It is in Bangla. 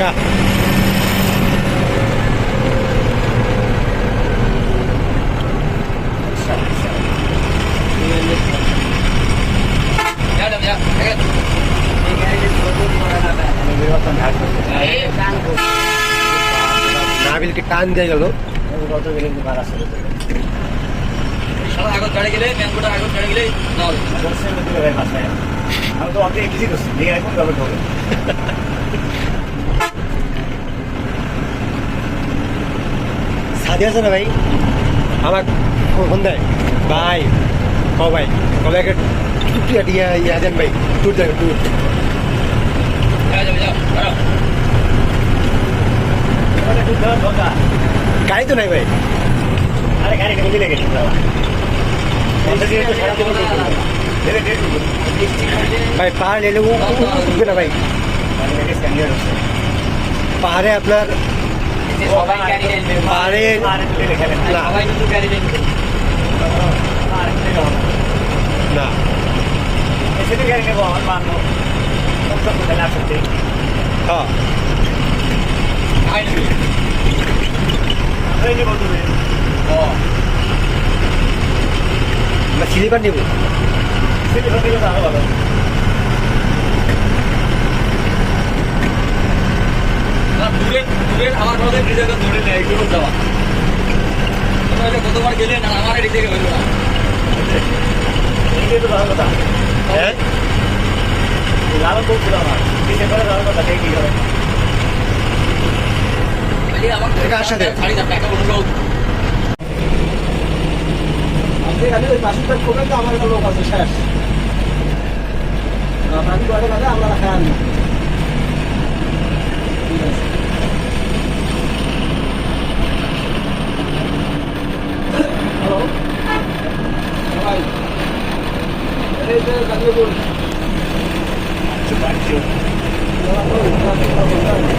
টাকা। নাবিলকে টান দিয়ে গেল। কত গেলে ভাড়া শুরু করে আগত গাড়ি গেলে ম্যাঙ্গোটা আগত গাড়ি গেলে না আমি তো অত এগিয়ে করছি এখন যাবে না ভাই? আমার ফোন দেয়। ভাই ও ভাই কবে টুটি ইয়া দেন ভাই যাও দাঁড়াও। ঢোকা গাড়ি তো নাই ভাই। আরে গাড়ি ডেট ভাই পাহাড় এলে ভাই। পাহাড়ে আপনার সবাই গাড়ি নেবে পাহাড়ে না সবাই কিন্তু গাড়ি নেবে না সেটা গাড়ি নেব আমার মানো না সত্যি হ্যাঁ গাড়ি নেবে এই যে বলতে ও না স্লিপার নেব সেটা সত্যি কথা আরও ভালো না আমার মধ্যে নিজেকে দূরে নেই একটু যাওয়া। কতবার গেলে না আমার এদিক থেকে হইল না। এই তো ভালো কথা। হ্যাঁ? বলছিল আমার। করে ভালো কথা দেখি হবে আমার সাথে? ছাড়ি ওই তো আমার একটা লোক আছে শেষ। আপনার কি আমরা খান ঠিক আছে Thank you.